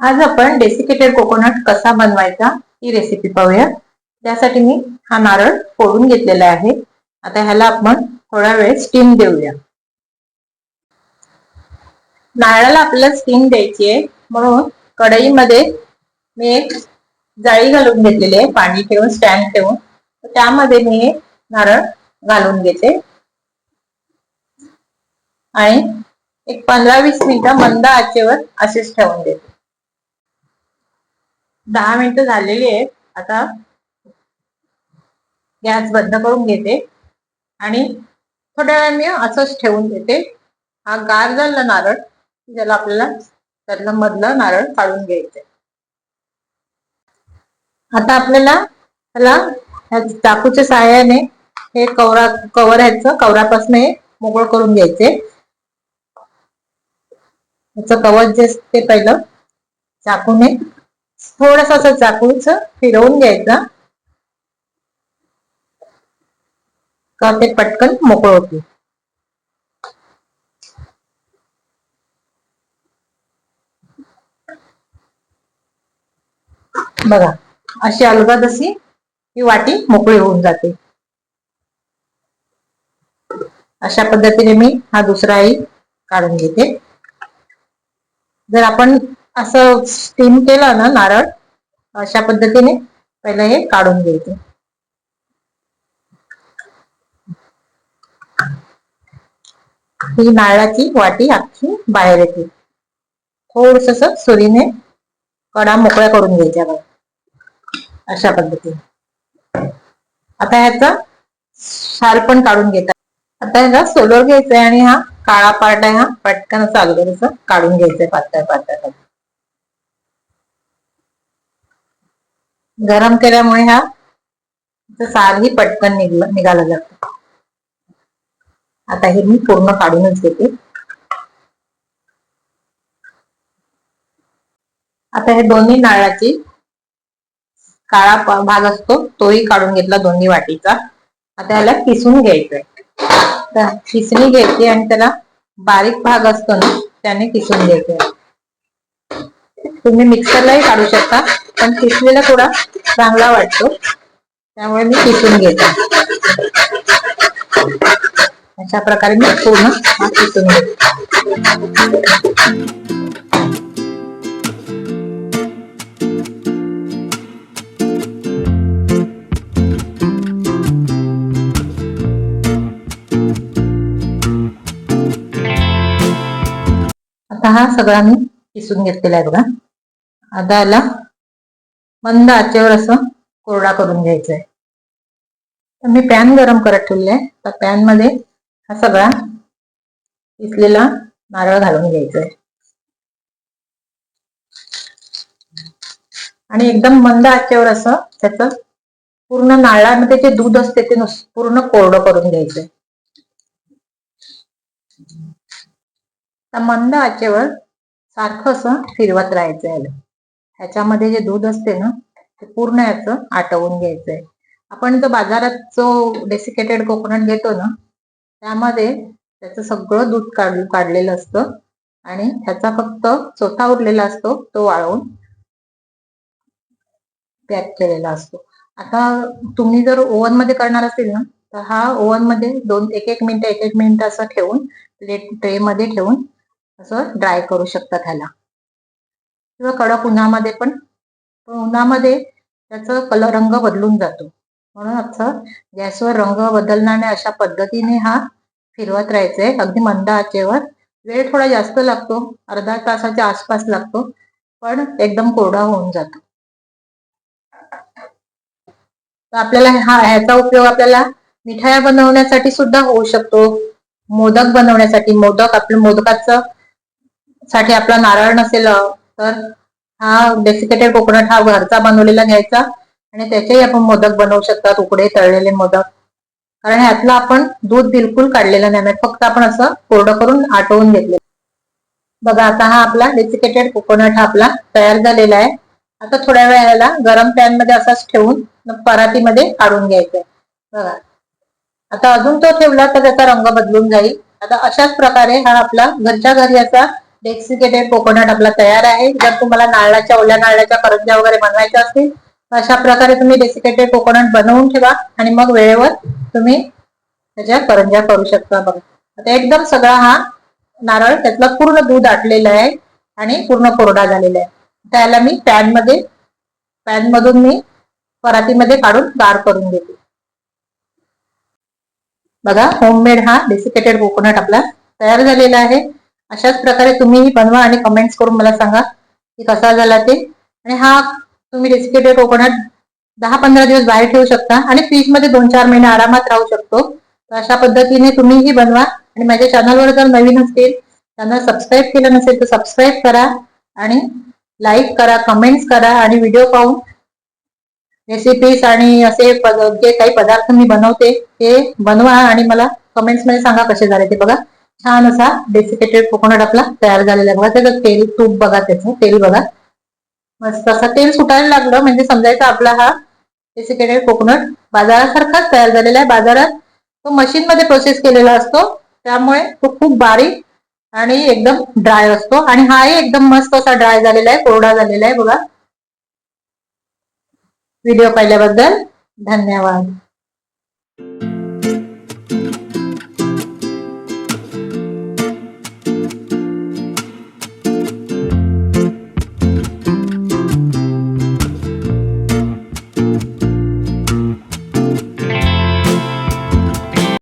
आज आपण desiccated coconut कसा बनवायचा ही रेसिपी पाहूया. त्यासाठी मी हा नारळ फोडून घेतलेला आहे. आता ह्याला आपण थोडा वेळ स्टीम देऊया. नारळाला आपल्याला स्टीम द्यायची आहे. म्हणून कढईमध्ये मी एक जाळी घालून घेतलेली आहे. पाणी ठेवून स्टँड ठेवून. त्यामध्ये मी नारळ घालून घेते. आणि एक पंधरा वीस मिनिटं मंद आचेवर असेच ठेवून देते. दहा मिनिटं झालेली आहेत. आता गॅस बंद करून घेते. आणि थोड्या वेळ मी असंच ठेवून देते. हा गार झाला नारळ ज्याला आपल्याला त्यातलं मधलं नारळ काढून घ्यायचंय. आता आपल्याला त्याला चाकूच्या सहाय्याने हे कवरा कवर ह्याचं कवरापासून हे मोकळ करून घ्यायचे याच कवर जे असते पहिलं चाकूने थोडस असं चाकूच फिरवून घ्यायचं. का ते पटकन मोकळ होते बघा अशी अलगद अशी ही वाटी मोकळी होऊन जाते. अशा पद्धतीने मी हा दुसराही काढून घेते. जर आपण असं स्टीम केलं ना नारळ अशा पद्धतीने पहिले हे काढून घ्यायचे. ही नारळाची वाटी अख्खी बाहेर येते. थोडस सुरीने कडा मोकळ्या करून घ्यायच्या बघा. अशा पद्धतीने. आता ह्याचा शाल पण काढून घेतात. आता ह्याला सोलर घ्यायचंय आणि हा काळा पार्ट आहे हा पटकन चालू काढून घ्यायचंय पातळ पातळ. गरम केल्यामुळे हा सारही पटकन निघाला जातो. आता हे मी पूर्ण काढूनच घेते. आता हे दोन्ही नारळाची काळा भाग असतो तोही काढून घेतला दोन्ही वाटीचा. आता याला किसून घ्यायचंय. तर किसणी घ्यायची आणि त्याला बारीक भाग असतो ना त्याने किसून घ्यायचंय. तुम्ही मिक्सरलाही काढू शकता. पण किसलेला थोडा चांगला वाटतो. त्यामुळे मी किसून घेते. अशा प्रकारे मी पूर्ण हा किसून घेते. आता हा सगळा मी किसून घेतलेला आहे बघा. आता याला मंद आचेवर असं कोरडा करून घ्यायचा आहे तर मी पॅन गरम करत ठेवले आहे. तर पॅनमध्ये हा सगळा किसलेला नारळ घालून घ्यायचा आहे आणि एकदम मंद आचेवर असं त्याच पूर्ण नारळामध्ये जे दूध असते ते पूर्ण कोरडं करून घ्यायचंय. तर मंद आचेवर सारखं असं फिरवत राहायचं याला. ह्याच्यामध्ये जे दूध असते ना ते पूर्ण याचं आटवून घ्यायचंय. आपण जो बाजारात जो डेसिकेटेड कोकोनट घेतो ना त्यामध्ये त्याचं सगळं दूध काढ काढलेलं असतं आणि त्याचा फक्त चोथा उरलेला असतो तो वाळवून पॅक केलेला असतो. आता तुम्ही जर ओव्हनमध्ये करणार असेल ना तर हा ओव्हनमध्ये दोन एक एक मिनिट एक एक मिनिट असं ठेवून प्लेट ट्रे मध्ये ठेवून असं ड्राय करू शकता त्याला किंवा कडक उन्हामध्ये पण उन्हामध्ये त्याचा कलर रंग बदलून जातो. म्हणून असं गॅसवर रंग बदलणाऱ्या अशा पद्धतीने हा फिरवत राहायचंय अगदी मंद आचेवर. वेळ थोडा जास्त लागतो. अर्धा तासाच्या आसपास लागतो. पण एकदम कोरडा होऊन जातो. आपल्याला हा ह्याचा उपयोग आपल्याला मिठाया बनवण्यासाठी सुद्धा होऊ शकतो. मोदक बनवण्यासाठी. मोदक आपल्या मोदकाचं साठी आपला नारळ नसेल तर हा डेसिकेटेड कोकोनट हा घरचा बनवलेला घ्यायचा. आणि त्याचेही आपण मोदक बनवू शकतात उकडे तळलेले मोदक. कारण ह्यातलं आपण दूध बिलकुल काढलेलं नाही म्हणजे फक्त आपण असं कोरडं करून आटवून घेतले बघा आता हा आपला डेसिकेटेड कोकोनट हा आपला तयार झालेला आहे. आता थोड्या वेळाला गरम पॅनमध्ये असाच ठेवून परातीमध्ये काढून घ्यायचंय. बघा. आता अजून तो ठेवला तर त्याचा रंग बदलून जाईल. आता अशाच प्रकारे हा आपला घरच्या घरी असा डेक्सिकेटेड कोकोनट आपला तयार आहे. जर तुम्हाला नारळाच्या ओल्या नारळाच्या करंज्या वगैरे बनवायच्या असतील तर अशा प्रकारे तुम्ही डेसिकेटेड कोकोनट बनवून ठेवा आणि मग वेळेवर तुम्ही त्याच्या करंज्या करू शकता बघा. आता एकदम सगळा हा नारळ त्यातला पूर्ण दूध आटलेलं आहे आणि पूर्ण कोरडा झालेला आहे. त्याला मी पॅनमध्ये पॅनमधून मी परातीमध्ये काढून गार करून घेते. बघा होममेड हा डेसिकेटेड कोकोनट आपला तयार झालेला आहे. अशाच प्रकारे तुम्हीही बनवा आणि कमेंट्स करून मला सांगा की कसा झाला ते. आणि हा तुम्ही रेसिपीटेड कोकोनट दहा पंधरा दिवस बाहेर ठेवू शकता आणि फ्रीजमध्ये दोन चार महिने आरामात राहू शकतो. तर अशा पद्धतीने तुम्हीही बनवा आणि माझ्या चॅनलवर जर नवीन असतील चॅनल सबस्क्राईब केलं नसेल तर सबस्क्राईब करा आणि लाईक करा कमेंट्स करा आणि व्हिडिओ पाहून रेसिपीज आणि असे जे काही पदार्थ मी बनवते ते बनवा आणि मला कमेंट्समध्ये सांगा कसे झाले ते बघा. छान असा डेसिकेटेड कोकोनट आपला तयार झालेला बघा त्याचं तेल तूप बघा त्याचं तेल बघा. मस्त असा तेल सुटायला लागलं म्हणजे समजायचं आपला हा डेसिकेटेड कोकोनट बाजारासारखाच तयार झालेला आहे. बाजारात तो मशीन मध्ये प्रोसेस केलेला असतो. त्यामुळे तो खूप बारीक आणि एकदम ड्राय असतो. आणि हाही एकदम मस्त असा ड्राय झालेला आहे कोरडा झालेला आहे. बघा. व्हिडिओ पाहिल्याबद्दल धन्यवाद.